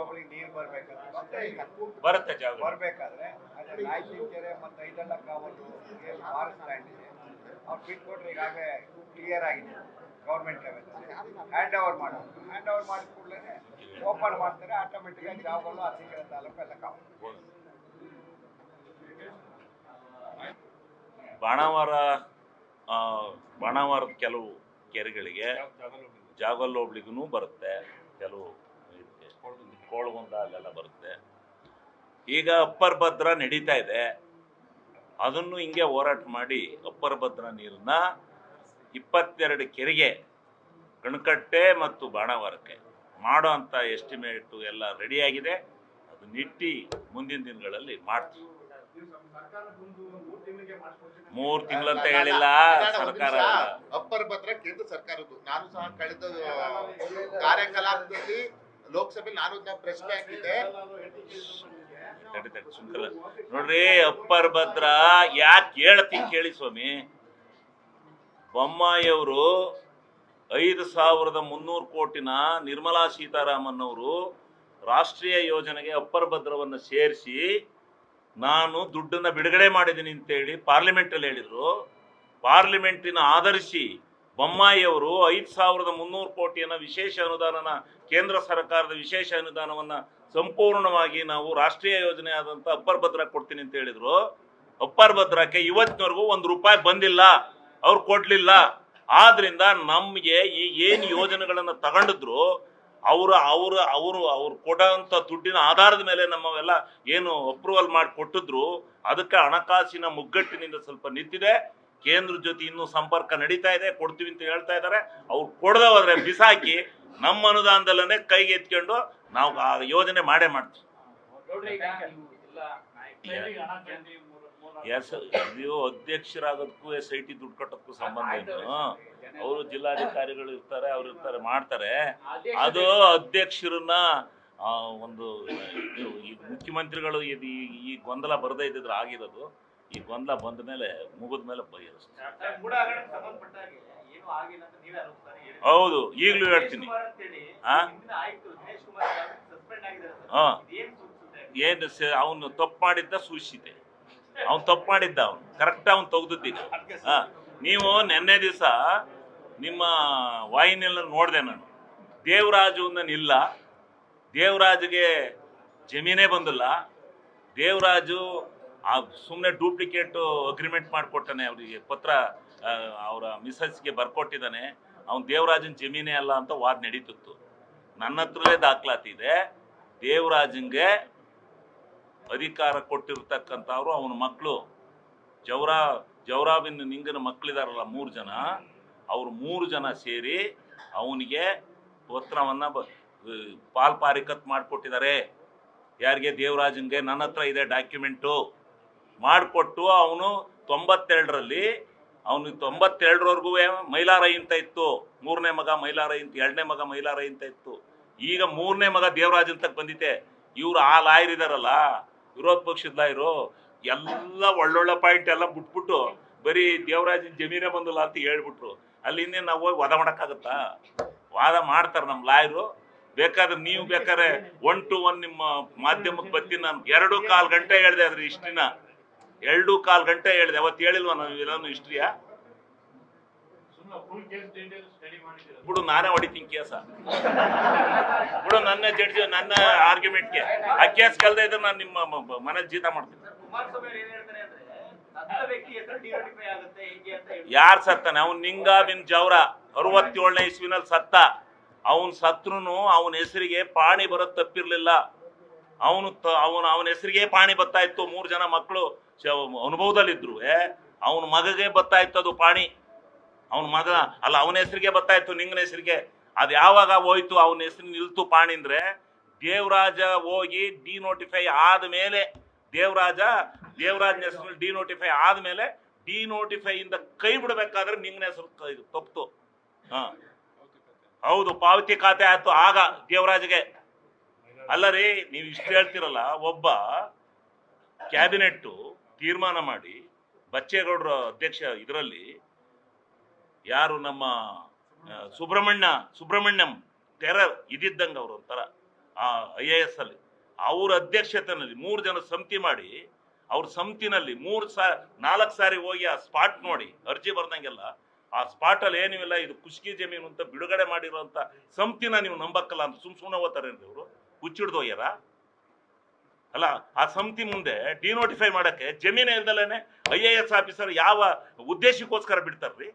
ಒಬ್ಬರಿಗೆ ನೀರು ಇಲ್ಲ ಬರುತ್ತೆ ಜಾಗ. ಬರ್ಬೇಕಾದ್ರೆ ಅದೇ ನಾಯ್ತಿನ ಕೆರೆ ಮತ್ತು ಐದಣ್ಣ ಕಾವಲು ಫಾರೆಸ್ಟ್ ಲ್ಯಾಂಡ್ ಇದೆ. ಅವ್ರು ಬಿಟ್ಕೊಟ್ರೆ ಈಗಾಗಲೇ ಕ್ಲಿಯರ್ ಆಗಿದೆ. ಗೌರ್ಮೆಂಟ್ ಲೆವೆಲ್ ಹ್ಯಾಂಡ್ ಓವರ್ ಮಾಡೋದು. ಹ್ಯಾಂಡ್ ಓವರ್ ಮಾಡಿದ ಕೂಡಲೇ ಓಪನ್ ಮಾಡ್ತಾರೆ ಆಟೋಮೆಟಿಕ್ ಆಗಿ ಜಾವಗಲ್ಲು ಅರಸೀಕೆರೆ ತಾಲೂಕು ಎಲ್ಲ ಕಾವಲು. ಬಾಣಾವಾರ ಬಾಣಾವಾರದ ಕೆಲವು ಕೆರೆಗಳಿಗೆ ಜಾಗಲ್ ಹೋಬ್ಳಿಗೂ ಬರುತ್ತೆ. ಕೆಲವು ಇದಕ್ಕೆ ಕೋಳಗುಂದ ಅಲ್ಲೆಲ್ಲ ಬರುತ್ತೆ. ಈಗ ಅಪ್ಪರ್ ಭದ್ರ ನಡೀತಾ ಇದೆ. ಅದನ್ನು ಹಿಂಗೆ ಹೋರಾಟ ಮಾಡಿ ಅಪ್ಪರ್ ಭದ್ರ ನೀರನ್ನ ಇಪ್ಪತ್ತೆರಡು ಕೆರೆಗೆ ಕಣಕಟ್ಟೆ ಮತ್ತು ಬಾಣವಾರಕ್ಕೆ ಮಾಡೋ ಅಂತ ಎಸ್ಟಿಮೇಟು ಎಲ್ಲ ರೆಡಿಯಾಗಿದೆ ಅದು ನಿಟ್ಟಿ ಮುಂದಿನ ದಿನಗಳಲ್ಲಿ ಮಾಡ್ತೀವಿ. ಮೂರು ತಿಂಗಳಂತ ಹೇಳಿಲ್ಲ ಸರ್ಕಾರ ಅಪ್ಪರ್ ಪತ್ರ ಕೇಂದ್ರ ಸರ್ಕಾರದ್ದು. ನಾನು ಸಹ ಕಳೆದ ಕಾರ್ಯಕಲಾಪದಲ್ಲಿ ಲೋಕಸಭೆಯಲ್ಲಿ ನಾನು ಪ್ರಶ್ನೆ ಹಾಕಿದ್ದೆ. ನೋಡ್ರಿ ಅಪ್ಪರ್ ಭದ್ರ ಯಾಕೆ ಹೇಳ್ತೀನಿ ಕೇಳಿ ಸ್ವಾಮಿ. ಬೊಮ್ಮಾಯಿಯವರು ಐದು ಸಾವಿರದ ಮುನ್ನೂರು ಕೋಟಿನ ನಿರ್ಮಲಾ ಸೀತಾರಾಮನ್ ಅವರು ರಾಷ್ಟ್ರೀಯ ಯೋಜನೆಗೆ ಅಪ್ಪರ್ ಭದ್ರವನ್ನು ಸೇರಿಸಿ ನಾನು ದುಡ್ಡನ್ನ ಬಿಡುಗಡೆ ಮಾಡಿದ್ದೀನಿ ಅಂತೇಳಿ ಪಾರ್ಲಿಮೆಂಟಲ್ಲಿ ಹೇಳಿದರು. ಪಾರ್ಲಿಮೆಂಟಿನ ಆಧರಿಸಿ ಬೊಮ್ಮಾಯಿಯವರು ಐದು ಸಾವಿರದ ಮುನ್ನೂರು ಕೋಟಿಯನ್ನ ವಿಶೇಷ ಅನುದಾನನ, ಕೇಂದ್ರ ಸರ್ಕಾರದ ವಿಶೇಷ ಅನುದಾನವನ್ನ ಸಂಪೂರ್ಣವಾಗಿ ನಾವು ರಾಷ್ಟ್ರೀಯ ಯೋಜನೆ ಆದಂತ ಅಪ್ಪರ್ ಭದ್ರಾ ಕೊಡ್ತೀನಿ ಅಂತ ಹೇಳಿದ್ರು. ಅಪ್ಪರ್ ಭದ್ರಕ್ಕೆ ಇವತ್ತಿನವರೆಗೂ ಒಂದು ರೂಪಾಯಿ ಬಂದಿಲ್ಲ. ಅವ್ರು ಕೊಡಲಿಲ್ಲ. ಆದ್ರಿಂದ ನಮಗೆ ಈ ಏನ್ ಯೋಜನೆಗಳನ್ನ ತಗೊಂಡಿದ್ರು ಅವರು ಅವರು ಅವರು, ಅವ್ರು ಕೊಡೋಂಥ ದುಡ್ಡಿನ ಆಧಾರದ ಮೇಲೆ ನಮ್ಮವೆಲ್ಲ ಏನು ಅಪ್ರೂವಲ್ ಮಾಡಿ ಕೊಟ್ಟಿದ್ರು, ಅದಕ್ಕೆ ಹಣಕಾಸಿನ ಮುಗ್ಗಟ್ಟಿನಿಂದ ಸ್ವಲ್ಪ ನಿಂತಿದೆ. ಕೇಂದ್ರ ಜೊತೆ ಇನ್ನೂ ಸಂಪರ್ಕ ನಡೀತಾ ಇದೆ, ಕೊಡ್ತೀವಿ ಅಂತ ಹೇಳ್ತಾ ಇದ್ದಾರೆ. ಅವ್ರು ಕೊಡದೆ ಬಿಸಾಕಿ ನಮ್ಮ ಅನುದಾನದಲ್ಲೇ ಕೈಗೆ ಎತ್ಕೊಂಡು ನಾವು ಆ ಯೋಜನೆ ಮಾಡೇ ಮಾಡ್ತೀವಿ. ಎಸ್ ನೀವು ಅಧ್ಯಕ್ಷರಾಗೋದಕ್ಕೂ ಎಸ್ ಐ ಟಿ ದುಡ್ಡು ಕಟ್ಟೋದಕ್ಕೂ ಸಂಬಂಧ ಏನು? ಅವರು ಜಿಲ್ಲಾಧಿಕಾರಿಗಳು ಇರ್ತಾರೆ ಅವ್ರು ಇರ್ತಾರೆ ಮಾಡ್ತಾರೆ. ಅದು ಅಧ್ಯಕ್ಷರನ್ನ ಒಂದು ಈ ಮುಖ್ಯಮಂತ್ರಿಗಳು ಇದು ಈ- ಗೊಂದಲ ಬರದೇ ಇದ್ದಿದ್ರೆ ಆಗಿರೋದು. ಈ ಗೊಂದಲ ಬಂದ ಮೇಲೆ ಮುಗಿದ ಮೇಲೆ ಬಗೆಹರಿಸ್ತಾರೆ ಹೌದು ಈಗಲೂ ಹೇಳ್ತೀನಿ. ಏನು ಅವನು ತಪ್ಪು ಮಾಡಿದ್ದ ಸೂಚಿಸಿದೆ ಅವ್ನು ತಪ್ಪು ಮಾಡಿದ್ದ ಅವನು. ಕರೆಕ್ಟ್ ಅವ್ನು ತೆಗೆದಿದ್ದೀನಿ ಹಾ. ನೀವು ನಿನ್ನೆ ದಿವಸ ನಿಮ್ಮ ವಾಹಿನಿಯಲ್ಲಿ ನೋಡಿದೆ ನಾನು. ದೇವರಾಜು ಇಲ್ಲ ದೇವರಾಜ್ಗೆ ಜಮೀನೇ ಬಂದಿಲ್ಲ. ದೇವರಾಜು ಆ ಸುಮ್ಮನೆ ಡೂಪ್ಲಿಕೇಟು ಅಗ್ರಿಮೆಂಟ್ ಮಾಡಿಕೊಟ್ಟಾನೆ ಅವರಿಗೆ. ಪತ್ರ ಅವರ ಮಿಸಸ್ಗೆ ಬರ್ಕೊಟ್ಟಿದ್ದಾನೆ. ಅವ್ನು ದೇವರಾಜನ ಜಮೀನೇ ಅಲ್ಲ ಅಂತ ವಾದ ನಡೀತಿತ್ತು. ನನ್ನ ಹತ್ರಲೇ ದಾಖಲಾತಿ ಇದೆ ದೇವರಾಜನ್ಗೆ ಅಧಿಕಾರ ಕೊಟ್ಟಿರ್ತಕ್ಕಂಥವ್ರು ಅವನ ಮಕ್ಕಳು ಜವರಾ, ಜವರಾಬಿನ್ ನಿಂಗನ ಮಕ್ಕಳಿದಾರಲ್ಲ ಮೂರು ಜನ. ಅವ್ರು ಮೂರು ಜನ ಸೇರಿ ಅವನಿಗೆ ಪತ್ರವನ್ನು ಬ ಪಾಲ್ ಪಾರಿಕತ್ ಮಾಡಿಕೊಟ್ಟಿದ್ದಾರೆ. ಯಾರಿಗೆ ದೇವರಾಜನ್ಗೆ ನನ್ನ ಹತ್ರ ಇದೆ ಡಾಕ್ಯುಮೆಂಟು. ಮಾಡಿಕೊಟ್ಟು ಅವನು ತೊಂಬತ್ತೆರಡರಲ್ಲಿ ಅವನು ತೊಂಬತ್ತೆರಡರವರೆಗೂ ಮೈಲಾರೈ ಅಂತ ಇತ್ತು. ಮೂರನೇ ಮಗ ಮೈಲಾರೈ ಅಂತ, ಎರಡನೇ ಮಗ ಮೈಲಾರೈ ಅಂತ ಇತ್ತು. ಈಗ ಮೂರನೇ ಮಗ ದೇವರಾಜ್ ಅಂತ ಬಂದಿದೆ ಇವ್ರು ಆ ಲಾಯರ್ ಇದಾರಲ್ಲ ವಿರೋಧ ಪಕ್ಷದ ಲಾಯರು ಎಲ್ಲ ಒಳ್ಳೊಳ್ಳೆ ಪಾಯಿಂಟ್ ಎಲ್ಲ ಬಿಟ್ಬಿಟ್ಟು ಬರೀ ದೇವರಾಜನ್ ಜಮೀನೇ ಬಂದಿಲ್ಲ ಅಂತ ಹೇಳ್ಬಿಟ್ರು. ಅಲ್ಲಿ ಇನ್ನೇನು ನಾವು ಹೋಗಿ ವಾದ ಮಾಡೋಕ್ಕಾಗತ್ತಾ? ವಾದ ಮಾಡ್ತಾರೆ ನಮ್ಮ ಲಾಯರು. ಬೇಕಾದ್ರೆ ನೀವು ಬೇಕಾದ್ರೆ ಒನ್ ಟು ಒನ್ ನಿಮ್ಮ ಮಾಧ್ಯಮಕ್ಕೆ ಬರ್ತೀನಿ ನಾನು. ಎರಡು ಕಾಲು ಗಂಟೆ ಹೇಳಿದೆ ಅದ್ರ ಹಿಸ್ಟ್ರಿನ. ಎರಡು ಕಾಲು ಗಂಟೆ ಹೇಳಿದೆ. ಅವತ್ತು ಹೇಳಿಲ್ವ ನಾವು ಇದನ್ನು ಹಿಸ್ಟ್ರಿಯ? ಬಿಡು ನಾನೇ ಹೊಡಿತೀನಿ ಕೇಸ. ನನ್ನ ಜಡ್ಜ್ ನನ್ನ ಆರ್ಗ್ಯುಮೆಂಟ್ಗೆ ಆ ಕೇಸ್ ಕಲ್ದೆ ಇದ್ರೆ ನಾನು ನಿಮ್ಮ ಮ- ಮ- ಮನೆ ಜೀತ ಮಾಡ್ತೀನಿ. ಯಾರ್ ಸತ್ತಾನೆ? ಅವ್ನು ನಿಂಗಾ ಬಿನ್ ಜವರ ಅರವತ್ತೇಳನೇ ಇಸ್ವಿನಲ್ಲಿ ಸತ್ತ. ಅವನ್ ಸತ್ರುನು ಅವನ ಹೆಸರಿಗೆ ಪಾಣಿ ಬರೋದ್ ತಪ್ಪಿರ್ಲಿಲ್ಲ. ಅವನು ಅವನು ಅವನ ಹೆಸರಿಗೆ ಪಾಣಿ ಬತ್ತಾ ಇತ್ತು. ಮೂರು ಜನ ಮಕ್ಕಳು ಅನುಭವದಲ್ಲಿದ್ರು. ಅವನ ಮಗಗೆ ಬತ್ತಾ ಇತ್ತು ಅದು ಪಾಣಿ. ಅವನ ಮಗ ಅಲ್ಲ ಅವನ ಹೆಸರಿಗೆ ಬತ್ತಾ ಇತ್ತು ನಿಂಗನ ಹೆಸರಿಗೆ. ಅದು ಯಾವಾಗ ಹೋಯ್ತು, ಅವನ ಹೆಸರು ನಿಲ್ತು ಪಾಣಿಂದ್ರೆ ದೇವರಾಜ ಹೋಗಿ ಡಿನೋಟಿಫೈ ಆದ್ಮೇಲೆ, ದೇವರಾಜ, ದೇವರಾಜನ ಹೆಸರು ಡಿನೋಟಿಫೈ ಆದ್ಮೇಲೆ ಡಿನೋಟಿಫೈ ಇಂದ ಕೈ ಬಿಡಬೇಕಾದ್ರೆ ನಿಂಗನ ಹೆಸರು ತಪ್ಪು. ಹಾ. ಹೌದು, ಪಾವತಿ ಖಾತೆ ಆಯ್ತು, ಆಗ ದೇವರಾಜ್ಗೆ. ಅಲ್ಲ ರೀ, ನೀವು ಇಷ್ಟು ಹೇಳ್ತಿರಲ್ಲ, ಒಬ್ಬ ಕ್ಯಾಬಿನೆಟ್ಟು ತೀರ್ಮಾನ ಮಾಡಿ, ಬಚ್ಚೇಗೌಡರ ಅಧ್ಯಕ್ಷ ಇದರಲ್ಲಿ, ಯಾರು ನಮ್ಮ ಸುಬ್ರಹ್ಮಣ್ಯ, ಸುಬ್ರಹ್ಮಣ್ಯಂ ಟೆರರ್ ಇದಿದ್ದಂಗೆ ಅವರು ಒಂಥರ ಐ ಎ ಎಸ್ ಅಲ್ಲಿ. ಅವ್ರ ಅಧ್ಯಕ್ಷತೆಯಲ್ಲಿ ಮೂರು ಜನ ಸಮಿತಿ ಮಾಡಿ, ಅವ್ರ ಸಮಿತಿನಲ್ಲಿ ಮೂರು ಸಾ, ನಾಲ್ಕು ಸಾರಿ ಹೋಗಿ ಆ ಸ್ಪಾಟ್ ನೋಡಿ, ಅರ್ಜಿ ಬರ್ದಂಗೆಲ್ಲ, ಆ ಸ್ಪಾಟ್ ಅಲ್ಲಿ ಏನೂ ಇಲ್ಲ, ಇದು ಕುಷ್ಕಿ ಜಮೀನು ಅಂತ ಬಿಡುಗಡೆ ಮಾಡಿರೋಂಥ ಸಮಿತಿನ ನೀವು ನಂಬಕ್ಕಲ್ಲ ಅಂತ ಸುಮ್ ಸುಮ್ಮನೆ ಓದ್ತಾರೇನ್ರಿ ಅವರು ಹುಚ್ಚಿಡ್ದು ಹೋಗ್ಯಾರ? ಅಲ್ಲ, ಆ ಸಮಿತಿ ಮುಂದೆ ಡಿನೋಟಿಫೈ ಮಾಡಕ್ಕೆ ಜಮೀನೇ ಇಲ್ದಲೇನೆ ಐ ಎ ಎಸ್ ಆಫೀಸರ್ ಯಾವ ಉದ್ದೇಶಕ್ಕೋಸ್ಕರ ಬಿಡ್ತಾರ್ರಿ?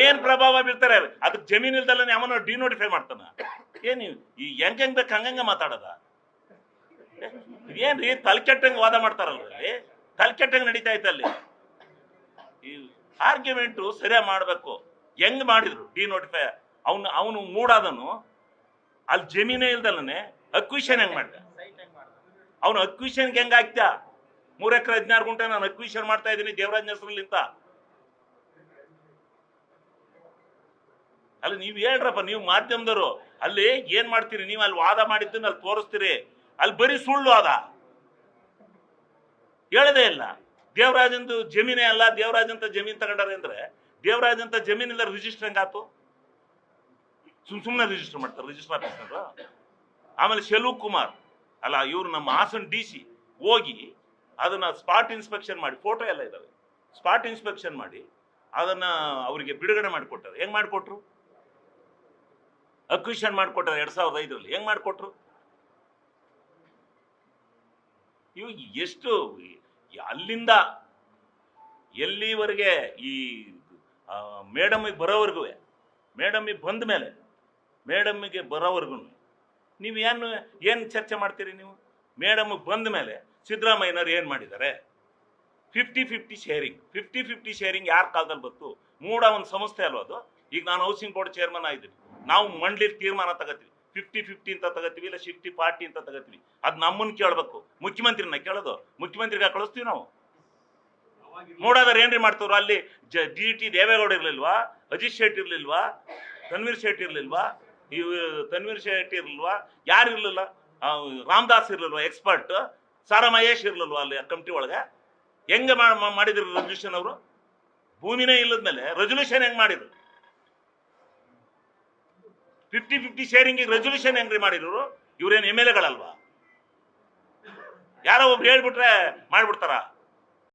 ಏನ್ ಪ್ರಭಾವ ಬೀಳ್ತಾರೆ? ಅದಕ್ಕೆ ಜಮೀನ್ ಇಲ್ದಲ್ಲ ಅವನ ಡಿನೋಟಿಫೈ ಮಾಡ್ತಾನ. ಏನ್ ಈ ಹೆಂಗ್ ಹೆಂಗ್ ಬೇಕು ಹಂಗಂಗ ಮಾತಾಡದ? ಏನ್ರಿ ತಲೆ ಕೆಟ್ಟಂಗ್ ವಾದ ಮಾಡ್ತಾರಲ್ಲ ತಲೆ ಕೆಟ್ಟಂಗ್ ನಡೀತಾ ಅಲ್ಲಿ. ಈ ಆರ್ಗ್ಯುಮೆಂಟು ಸರಿಯಾಗಿ ಮಾಡ್ಬೇಕು. ಹೆಂಗ್ ಮಾಡಿದ್ರು? ಡಿನೋಟಿಫೈ ಅವನು ಅವನು ಮೂಡಾದನು. ಅಲ್ಲಿ ಜಮೀನೇ ಇಲ್ದಲ್ಲನೆ ಅಕ್ವಿಷನ್ ಹೆಂಗ್ ಮಾಡ್ದ? ಅವನು ಅಕ್ವಿಷನ್ಗೆ ಹೆಂಗ್ ಆಗ್ತಾ ಮೂರ್ ಎಕರೆ ಹದಿನಾರು ಗುಂಟೆ ನಾನು ಅಕ್ವಿಷನ್ ಮಾಡ್ತಾ ಇದ್ದೀನಿ ದೇವರಾಜ್ ಹೆಸರಲ್ಲಿಂತ ಅಲ್ಲ ನೀವು ಹೇಳ್ರಪ್ಪ, ನೀವು ಮಾಧ್ಯಮದವರು. ಅಲ್ಲಿ ಏನ್ ಮಾಡ್ತೀರಿ? ನೀವು ಅಲ್ಲಿ ವಾದ ಮಾಡಿದ್ದನ್ನ ಅಲ್ಲಿ ತೋರಿಸ್ತೀರಿ. ಅಲ್ಲಿ ಬರೀ ಸುಳ್ಳು ಅದ ಹೇಳದೇ ಇಲ್ಲ. ದೇವರಾಜಂದು ಜಮೀನೇ ಅಲ್ಲ, ದೇವರಾಜಂತ ಜಮೀನ್ ತಗೊಂಡಾರೆ ಅಂದ್ರೆ ದೇವರಾಜಂತ ಜಮೀನ್ ಇಲ್ಲ ರಿಜಿಸ್ಟರ್ ಹೆಂಗಾತು ಸುಮ್ ಸುಮ್ಮನೆ ರಿಜಿಸ್ಟರ್ ಮಾಡ್ತಾರೆ ರಿಜಿಸ್ಟರ್ ಆಫೀಸ್ನವರು ಆಮೇಲೆ ಶೆಲು ಕುಮಾರ್. ಅಲ್ಲ, ಇವರು ನಮ್ಮ ಹಾಸನ್ ಡಿ ಸಿ ಹೋಗಿ ಅದನ್ನ ಸ್ಪಾಟ್ ಇನ್ಸ್ಪೆಕ್ಷನ್ ಮಾಡಿ ಫೋಟೋ ಎಲ್ಲ ಇದಾವೆ. ಸ್ಪಾಟ್ ಇನ್ಸ್ಪೆಕ್ಷನ್ ಮಾಡಿ ಅದನ್ನ ಅವರಿಗೆ ಬಿಡುಗಡೆ ಮಾಡಿಕೊಟ್ಟಾರೆ. ಹೆಂಗ್ ಮಾಡಿಕೊಟ್ರು? ಅಕ್ವಿಷನ್ ಮಾಡಿಕೊಟ್ಟರು ಎರಡ್ ಸಾವಿರದ ಐದರಲ್ಲಿ. ಹೆಂಗ್ ಮಾಡಿಕೊಟ್ರು? ಇವು ಎಷ್ಟು ಅಲ್ಲಿಂದ ಎಲ್ಲಿವರೆಗೆ ಈ ಮೇಡಮಿಗೆ ಬರೋವರೆಗೂ ಮೇಡಮಿಗೆ ಬಂದ ಮೇಲೆ ಮೇಡಮ್ಮಿಗೆ ಬರೋವರೆಗೂ ನೀವು ಏನು ಏನು ಚರ್ಚೆ ಮಾಡ್ತೀರಿ ನೀವು? ಮೇಡಮ್ ಬಂದ ಮೇಲೆ ಸಿದ್ದರಾಮಯ್ಯನವ್ರು ಏನು ಮಾಡಿದ್ದಾರೆ? Fifty fifty sharing fifty fifty sharing ಯಾರ ಕಾಲದಲ್ಲಿ ಬಂತು? ಮೂಡ ಒಂದು ಸಂಸ್ಥೆ ಅಲ್ವಾ ಅದು? ಈಗ ನಾನು ಹೌಸಿಂಗ್ ಬೋರ್ಡ್ ಚೇರ್ಮನ್ ಆಗಿದ್ದೀನಿ. ನಾವು ಮಂಡ್ಲಿ ತೀರ್ಮಾನ ತಗೋತೀವಿ. ಫಿಫ್ಟಿ ಫಿಫ್ಟಿ ಅಂತ ತಗೋತೀವಿ, ಇಲ್ಲ ಶಿಫ್ಟಿ ಪಾರ್ಟಿ ಅಂತ ತಗೋತೀವಿ. ಅದು ನಮ್ಮನ್ನ ಕೇಳಬೇಕು. ಮುಖ್ಯಮಂತ್ರಿನ ಕೇಳೋದು. ಮುಖ್ಯಮಂತ್ರಿಗೆ ಕಳಿಸ್ತೀವಿ ನಾವು? ನೋಡಾದ್ರೆ ಏನ್ರಿ ಮಾಡ್ತವ್ರು? ಅಲ್ಲಿ ಜ ಟಿ ದೇವೇಗೌಡ ಇರ್ಲಿಲ್ವಾ? ಅಜಿತ್ ಶೆಟ್ಟಿ ಇರ್ಲಿಲ್ವಾ? ತನ್ವೀರ್ ಶೆಟ್ಟಿ ಇರ್ಲಿಲ್ವಾ? ತನ್ವೀರ್ ಶೆಟ್ಟಿ ಇರ್ಲಿಲ್ವಾ? ಯಾರು ಇರ್ಲಿಲ್ಲ? ರಾಮದಾಸ್ ಇರ್ಲಿಲ್ವಾ? ಎಕ್ಸ್ಪರ್ಟ್ ಸಾರಾ ಮಹೇಶ್ ಇರ್ಲಿಲ್ವಾ ಅಲ್ಲಿ ಕಮಿಟಿ ಒಳಗೆ? ಹೆಂಗೆ ಮಾಡಿದ್ರು ರೆಸಲ್ಯೂಷನ್ ಅವರು? ಭೂಮಿನೇ ಇಲ್ಲದ್ಮೇಲೆ ರೆಸಲ್ಯೂಷನ್ ಹೆಂಗ್ ಮಾಡಿದ್ರು? ಫಿಫ್ಟಿ ಫಿಫ್ಟಿ ಶೇರಿಂಗ್ ರೆಸೊಲ್ಯೂಷನ್ ಹೆಂಗ್ರಿ ಮಾಡಿದ್ರು ಇವ್ರೇನು ಎಂ ಎಲ್ ಎಗಳಲ್ವಾ ಯಾರೋ ಒಬ್ರು ಹೇಳ್ಬಿಟ್ರೆ ಮಾಡ್ಬಿಡ್ತಾರ?